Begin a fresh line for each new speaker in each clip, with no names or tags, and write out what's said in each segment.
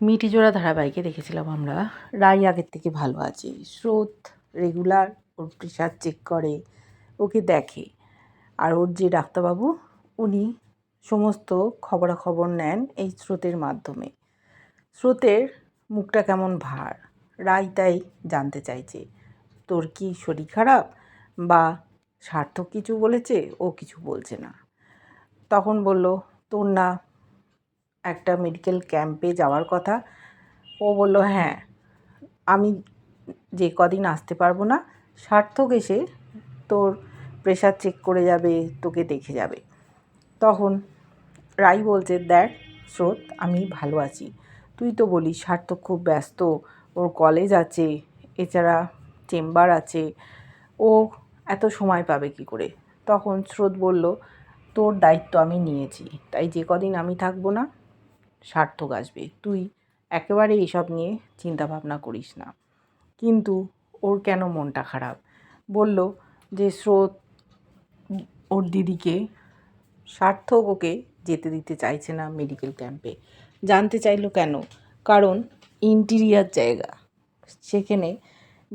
মিটিজোড়া ধারাবাহিকে দেখেছিলাম আমরা। রাই আগের থেকে ভালো আছে। স্রোত রেগুলার ওর প্রেশার চেক করে, ওকে দেখে। আর ওর যে ডাক্তারবাবু, উনি সমস্ত খবরাখবর নেন এই স্রোতের মাধ্যমে। স্রোতের মুখটা কেমন ভার? রাই তাই জানতে চাইছে, তোর কি শরীর খারাপ? বা সার্থক কিছু বলেছে? ও কিছু বলছে না। তখন বলল, তোর না একটা মেডিকেল ক্যাম্পে যাওয়ার কথা। ও বলল হ্যাঁ আমি যে কদিন আসতে পারব না, সার্থক এসে তোর প্রেশার চেক করে যাবে, তোকে দেখে যাবে। তখন রাই বলছে, দেখ, স্রোত, আমি ভালো আছি। তুই তো বলিস, সার্থক খুব ব্যস্ত, ওর কলেজ আছে, এছাড়া চেম্বার আছে, ও এত সময় পাবে কি করে? তখন স্রোত বলল, তোর দায়িত্ব আমি নিয়েছি, তাই যে কদিন আমি থাকব না সার্থক আসবে। তুই একেবারে এসব নিয়ে চিন্তা ভাবনা করিস না। কিন্তু ওর কেন মনটা খারাপ? বলল যে স্রোত ওর দিদিকে সার্থক ওকে যেতে দিতে চাইছে না মেডিকেল ক্যাম্পে। জানতে চাইলো কেন? কারণ ইন্টিরিয়ার জায়গা। সেখানে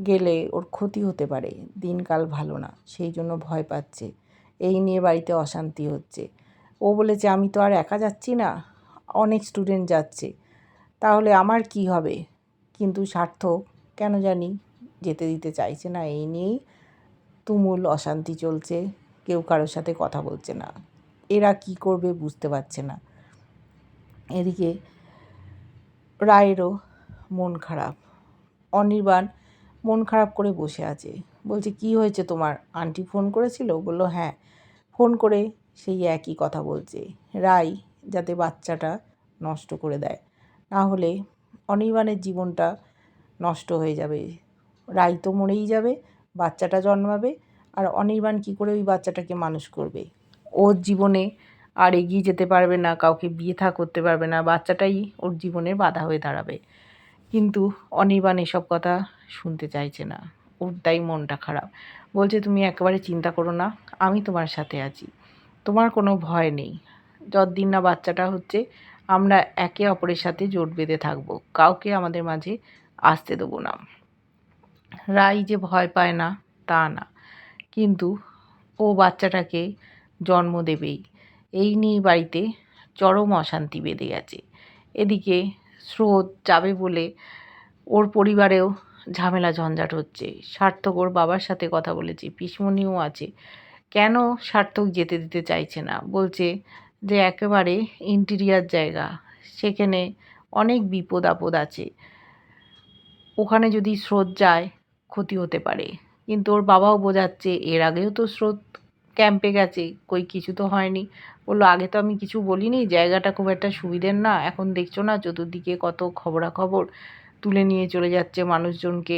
গেলে ওর ক্ষতি হতে পারে। দিনকাল ভালো না, সেই জন্য ভয় পাচ্ছে। এই নিয়ে বাড়িতে অশান্তি হচ্ছে। ও বলেছে, আমি তো আর একা যাচ্ছি না। অনেক স্টুডেন্ট যাচ্ছে, তাহলে আমার কি হবে? কিন্তু সার্থক কেন জানি যেতে দিতে চাইছে না, এই নিয়েই তুমুল অশান্তি চলছে, কেউ কারোর সাথে কথা বলছে না। এরা কি করবে বুঝতে পারছে না। এদিকে রায়েরও মন খারাপ। অনির্বাণ মন খারাপ করে বসে আছে। বলছে, কি হয়েছে তোমার? আন্টি ফোন করেছিল? বলল হ্যাঁ ফোন করে সেই একই কথা বলছে। রাই যাতে বাচ্চাটা নষ্ট করে দেয়। না হলে অনির্বাণের জীবনটা নষ্ট হয়ে যাবে। রাই তো মরেই যাবে, বাচ্চাটা জন্মাবে, আর অনির্বাণ কী করে ওই বাচ্চাটাকে মানুষ করবে? ওর জীবনে আর এগিয়ে যেতে পারবে না, কাউকে বিয়ে থা করতে পারবে না, বাচ্চাটাই ওর জীবনে বাধা হয়ে দাঁড়াবে। কিন্তু অনির্বাণ এসব কথা শুনতে চাইছে না। ওর তাই মনটা খারাপ। বলছে, তুমি একেবারে চিন্তা করো না, আমি তোমার সাথে আছি। তোমার কোনো ভয় নেই। যতদিন না বাচ্চাটা হচ্ছে, আমরা একে অপরের সাথে জোট বেঁধে থাকব। কাউকে আমাদের মাঝে আসতে দেবো না। রাই যে ভয় পায় না, তা না। কিন্তু ও বাচ্চাটাকে জন্ম দেবেই। এই নিয়ে বাড়িতে চরম অশান্তি বেঁধে গেছে। এদিকে স্রোত যাবে বলে ওর পরিবারেও ঝামেলা ঝঞ্ঝাট হচ্ছে। সার্থক ওর বাবার সাথে কথা বলেছে পিসমণিও আছে। কেন সার্থক যেতে দিতে চাইছে না? বলছে যে একেবারে ইন্টিরিয়ার জায়গা। সেখানে অনেক বিপদ আপদ আছে। ওখানে যদি স্রোত যায়, ক্ষতি হতে পারে। কিন্তু ওর বাবাও বোঝাচ্ছে, এর আগেও তো স্রোত ক্যাম্পে গেছে, কই কিছু তো হয়নি। বলল, আগে তো আমি কিছু বলিনি, জায়গাটা খুব একটা সুবিধের না। এখন দেখছ না, চতুর্দিকে কত খবরাখবর তুলে নিয়ে চলে যাচ্ছে মানুষজনকে।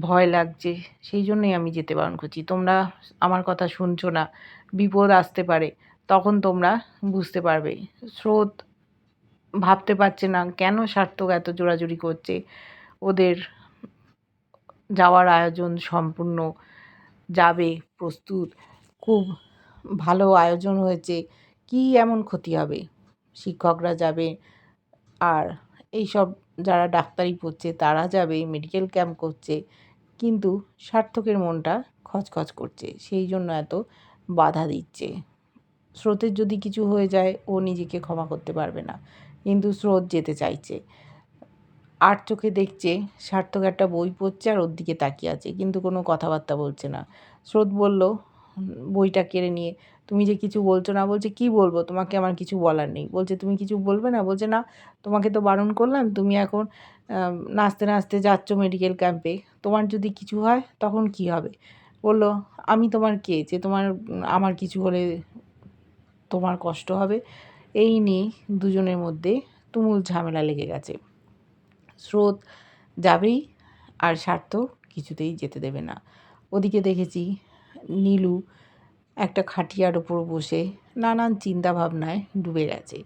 ভয় লাগছে। সেই জন্যই আমি যেতে বারণ করছি। তোমরা আমার কথা শুনছো না। বিপদ আসতে পারে। তখন তোমরা বুঝতে পারবে। স্রোত ভাবতে পারছে না, কেন সার্থক এত জোরাজুরি করছে? ওদের যাওয়ার আয়োজন সম্পূর্ণ যাবে, প্রস্তুত। খুব ভালো আয়োজন হয়েছে, কি এমন ক্ষতি হবে? শিক্ষকরা যাবে আর এইসব যারা ডাক্তারি পড়ছে, তারা যাবে মেডিকেল ক্যাম্প করছে, কিন্তু সার্থকের মনটা খচখচ করছে, সেই জন্য এত বাধা দিচ্ছে। স্রোতের যদি কিছু হয়ে যায়, ও নিজেকে ক্ষমা করতে পারবে না। কিন্তু স্রোত যেতে চাইছে। আর চোখে দেখছে, সার্থক একটা বই পড়ছে আর ওর দিকে তাকিয়ে আছে, কিন্তু কোনো কথাবার্তা বলছে না। স্রোত বলল, বইটা কেড়ে নিয়ে, তুমি যে কিছু বলছো না বলছে, কি বলব? তোমাকে আমার কিছু বলার নেই। বলছে, তুমি কিছু বলবে না? বলছে, না, তোমাকে তো বারণ করলাম, তুমি এখন নাচতে নাচতে যাচ্ছ মেডিকেল ক্যাম্পে তোমার যদি কিছু হয়, তখন কি হবে? বলল, আমি তোমার কে? যে তোমার, আমার কিছু হলে তোমার কষ্ট হবে। এই নিয়ে দুজনের মধ্যে তুমুল ঝামেলা লেগে গেছে। স্রোত যাবেই, আর স্বার্থ কিছুতেই যেতে দেবে না। ওদিকে দেখেছি নীলু একটা খাটিয়ার ওপর বসে নানান চিন্তা ভাবনায় ডুবে গেছে।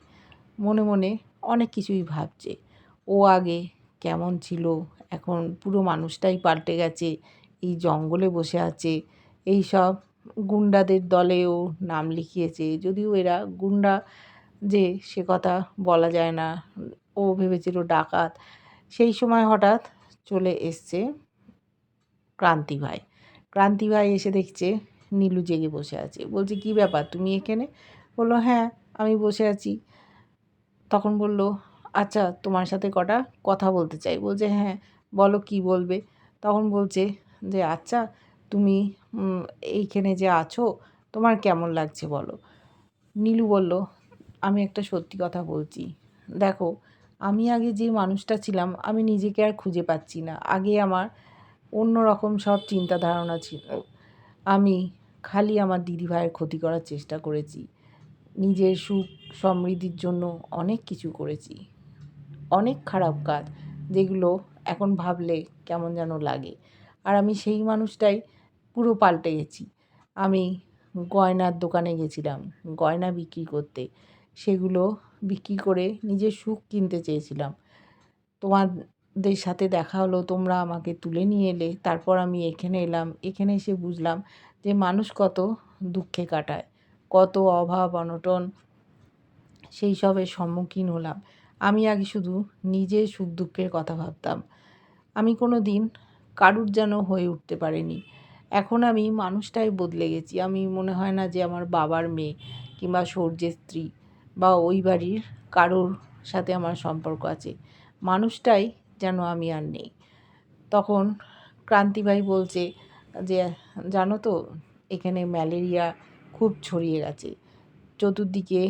মনে মনে অনেক কিছুই ভাবছে। ও আগে কেমন ছিল, এখন পুরো মানুষটাই পাল্টে গেছে, এই জঙ্গলে বসে আছে এই সব গুন্ডাদের দলেও নাম লিখিয়েছে। যদিও এরা গুন্ডা যে, সে কথা বলা যায় না। ও ভেবেছিল ডাকাত। সেই সময় হঠাৎ চলে এসছে ক্রান্তি ভাই। ক্রান্তি ভাই এসে দেখছে নীলু জেগে বসে আছে। বলছে, কি ব্যাপার? তুমি এখানে? বলল হ্যাঁ আমি বসে আছি। তখন বলল আচ্ছা তোমার সাথে কটা কথা বলতে চাই। বলছে হ্যাঁ বলো কি বলবে? তখন বলছে যে আচ্ছা তুমি এইখানে যে আছো, তোমার কেমন লাগছে বলো? নীলু বলল, আমি একটা সত্যি কথা বলছি। দেখো, আমি আগে যে মানুষটা ছিলাম, আমি নিজেকে আর খুঁজে পাচ্ছি না। আগে আমার অন্য রকম সব চিন্তা ধারণা ছিল। আমি খালি আমার দিদিভাইয়ের ক্ষতি করার চেষ্টা করেছি। নিজের সুখ সমৃদ্ধির জন্য অনেক কিছু করেছি। অনেক খারাপ কাজ, যেগুলো এখন ভাবলে কেমন যেন লাগে। আর আমি সেই মানুষটাই পুরো পাল্টে গেছি আমি গয়নার দোকানে গেছিলাম, গয়না বিক্রি করতে। সেগুলো বিক্রি করে নিজের সুখ কিনতে চেয়েছিলাম। তোমাদের সাথে দেখা হলো, তোমরা আমাকে তুলে নিয়ে এলে, তারপর আমি এখানে এলাম। এখানে এসে বুঝলাম যে মানুষ কত দুঃখে কাটায়, কত অভাব, অনটন, সেই সবের সম্মুখীন হলাম। আমি আগে শুধু নিজের সুখ দুঃখের কথা ভাবতাম। আমি কোনো দিন কারুর যেন হয়ে উঠতে পারিনি। এখন আমি মানুষটাই বদলে গেছি। আমি মনে হয় না যে আমার বাবার মেয়ে কিংবা সূর্যের স্ত্রী বা ওই বাড়ির কারোর সাথে আমার সম্পর্ক আছে। মানুষটাই যেন আমি আর নেই। তখন ক্রান্তিভাই বলছে যে, জানো তো, এখানে ম্যালেরিয়া খুব ছড়িয়ে গেছে। চতুর্দিকে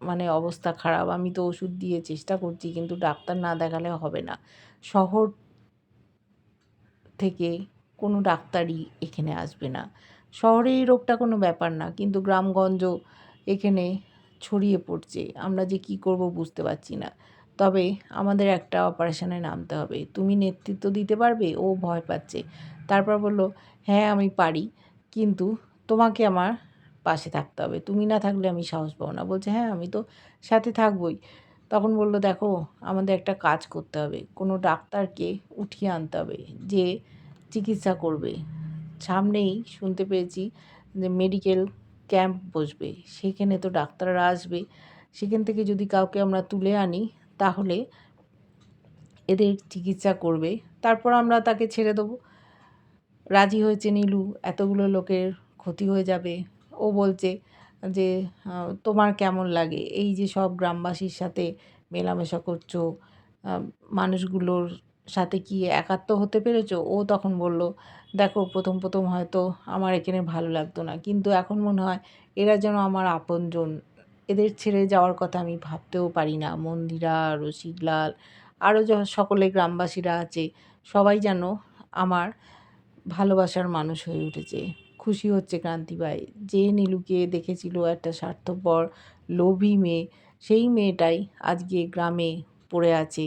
মানে অবস্থা খারাপ। আমি তো ওষুধ দিয়ে চেষ্টা করছি, কিন্তু ডাক্তার না দেখালে হবে না। শহর থেকে কোনো ডাক্তারই এখানে আসবে না। শহরে এই রোগটা কোনো ব্যাপার না, কিন্তু গ্রামগঞ্জ এখানে ছড়িয়ে পড়ছে। আমরা যে কি করব বুঝতে পারছি না। তবে আমাদের একটা অপারেশনে নামতে হবে। তুমি নেতৃত্ব দিতে পারবে? ও ভয় পাচ্ছে। তারপর বলল হ্যাঁ আমি পারি, কিন্তু তোমাকে আমার পাশে থাকতে হবে। তুমি না থাকলে আমি সাহস পাবো না। বলছে হ্যাঁ আমি তো সাথে থাকবই। তখন বলল, দেখো, আমাদের একটা কাজ করতে হবে। কোনো ডাক্তারকে উঠিয়ে আনতে হবে যে চিকিৎসা করবে। সামনেই শুনতে পেয়েছি যে মেডিকেল ক্যাম্প বসবে। সেখানে তো ডাক্তাররা আসবে। সেখান থেকে যদি কাউকে আমরা তুলে আনি, তাহলে এদের চিকিৎসা করবে। তারপর আমরা তাকে ছেড়ে দেবো। রাজি হয়েছে নীলু। এতগুলো লোকের ক্ষতি হয়ে যাবে। ও বলছে যে তোমার কেমন লাগে? এই যে সব গ্রামবাসীর সাথে মেলামেশা করছ মানুষগুলোর সাথে কি একাত্ম হতে পেরেছ? ও তখন বলল, দেখো, প্রথম প্রথম হয়তো আমার এখানে ভালো লাগতো না। কিন্তু এখন মনে হয় এরা যেন আমার আপনজন। এদের ছেড়ে যাওয়ার কথা আমি ভাবতেও পারি না। মন্দিরা, রসিকলাল, আরও যা, সকলে গ্রামবাসীরা আছে। সবাই যেন আমার ভালোবাসার মানুষ হয়ে উঠেছে। খুশি হচ্ছে ক্রান্তিবাই যে নীলুকে দেখেছিল একটা স্বার্থপর, লোভী মেয়ে, সেই মেয়েটাই আজকে গ্রামে পড়ে আছে।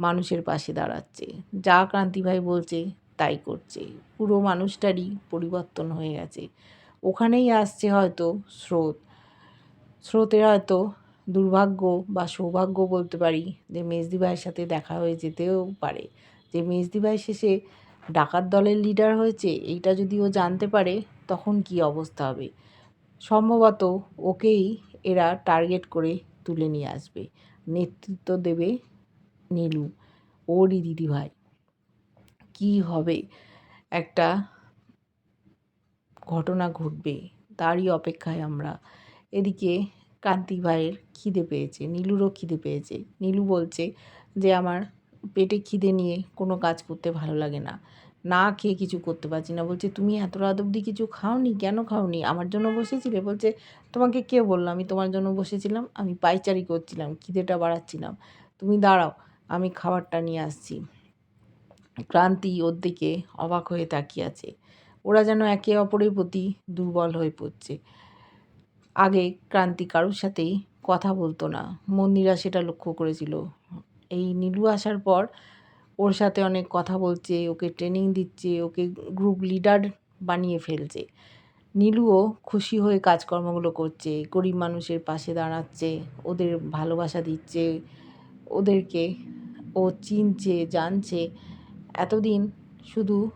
মানুষের পাশে দাঁড়াচ্ছে। যা ক্রান্তিভাই বলছে, তাই করছে। পুরো মানুষটারই পরিবর্তন হয়ে গেছে। ওখানেই আসছে হয়তো স্রোত। স্রোতের হয়তো দুর্ভাগ্য বা সৌভাগ্য বলতে পারি যে মেজদি ভাইয়ের সাথে দেখা হয়ে যেতেও পারে। যে মেজদি ভাই শেষে ডাকাত দলের লিডার হয়েছে, এইটা যদি ও জানতে পারে, তখন কি অবস্থা হবে? সম্ভবত ওকেই এরা টার্গেট করে তুলে নিয়ে আসবে। নেতৃত্ব দেবে নীলু, ওরই দিদিভাই। কি হবে? একটা ঘটনা ঘটবে, তারই অপেক্ষায় আমরা। এদিকে কান্তি ভাইয়ের খিদে পেয়েছে, নীলুরও খিদে পেয়েছে। নীলু বলছে যে, আমার পেটে খিদে নিয়ে কোনো কাজ করতে ভালো লাগে না। না খেয়ে কিছু করতে পারছি না। বলছে, তুমি এত রাত অবধি কিছু খাওনি? কেন খাওনি? আমার জন্য বসেছিলে? বলছে, তোমাকে কে বলল? আমি তোমার জন্য বসেছিলাম, আমি পাইচারি করছিলাম, খিদেটা বাড়াচ্ছিলাম। তুমি দাঁড়াও আমি খাবারটা নিয়ে আসছি। ক্রান্তি ওর দিকে অবাক হয়ে তাকিয়ে আছে। ওরা যেন একে অপরের প্রতি দুর্বল হয়ে পড়ছে। আগে ক্রান্তি কারোর সাথেই কথা বলতো না। মন্দিরা সেটা লক্ষ্য করেছিল। এই নীলু আসার পর ওর সাথে অনেক কথা বলছে, ওকে ট্রেনিং দিচ্ছে, ওকে গ্রুপ লিডার বানিয়ে ফেলছে। নীলুও খুশি হয়ে কাজকর্মগুলো করছে, গরিব মানুষের পাশে দাঁড়াচ্ছে, ওদের ভালোবাসা দিচ্ছে। ওদেরকে ও চিনছে, জানছে। এতদিন শুধু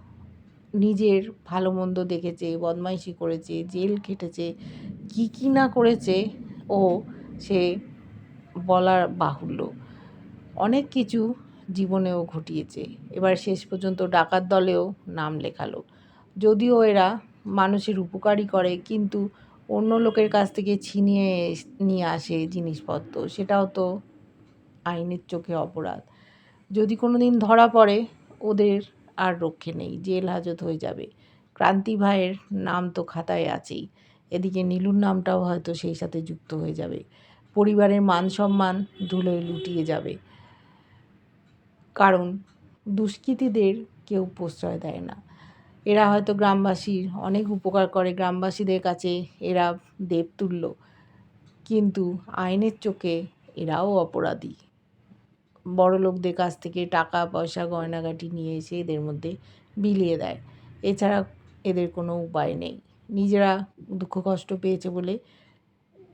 নিজের ভালো মন্দ দেখেছে, বদমাইশি করেছে, জেল খেটেছে, কী কী না করেছে ও সে বলার বাহুল্য। অনেক কিছু জীবনেও ঘটিয়েছে। এবার শেষ পর্যন্ত ডাকাত দলেও নাম লেখালো। যদিও এরা মানুষের উপকারই করে, কিন্তু অন্য লোকের কাছ থেকে ছিনিয়ে নিয়ে আসে জিনিসপত্র। সেটাও তো আইনের চোখে অপরাধ। যদি কোনো দিন ধরা পড়ে, ওদের আর রক্ষে নেই, জেল হাজত হয়ে যাবে। ক্রান্তি ভাইয়ের নাম তো খাতায় আছেই। এদিকে নীলুর নামটাও হয়তো সেই সাথে যুক্ত হয়ে যাবে। পরিবারের মান সম্মান ধুলোয় লুটিয়ে যাবে। কারণ দুষ্কৃতীদের কেউ প্রশ্রয় দেয় না। এরা হয়তো গ্রামবাসীর অনেক উপকার করে, গ্রামবাসীদের কাছে এরা দেবতুল্য কিন্তু আইনের চোখে এরাও অপরাধী। বড় লোকদের কাছ থেকে টাকা, পয়সা, গয়নাগাটি নিয়ে এসে এদের মধ্যে বিলিয়ে দেয়। এছাড়া এদের কোনো উপায় নেই। নিজেরা দুঃখ কষ্ট পেয়েছে বলে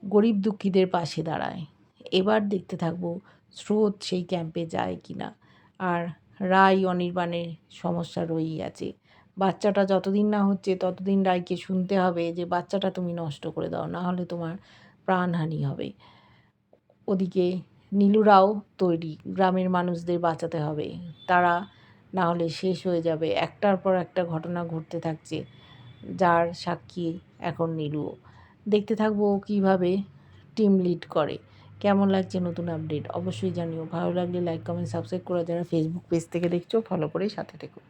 গরিব দুঃখীদের পাশে দাঁড়ায়। এবার দেখতে থাকব স্রোত সেই ক্যাম্পে যায় কি না। আর রায় অনির্বাণের সমস্যা রয়েই আছে। বাচ্চাটা যতদিন না হচ্ছে, ততদিন রায়কে শুনতে হবে যে, বাচ্চাটা তুমি নষ্ট করে দাও, না হলে তোমার প্রাণহানি হবে। ওদিকে নীলুরাও তৈরি, গ্রামের মানুষদের বাঁচাতে হবে। তারা না হলে শেষ হয়ে যাবে। একটার পর একটা ঘটনা ঘটতে থাকছে, যার সাক্ষী এখন নীলুও। দেখতে থাকব কীভাবে টিম লিড করে। কেমন লাগছে নতুন আপডেট? অবশ্যই জানিও। ভালো লাগলে লাইক, কমেন্ট, সাবস্ক্রাইব করে যারা ফেসবুক পেজ থেকে দেখছ ফলো করে সাথে থেকো।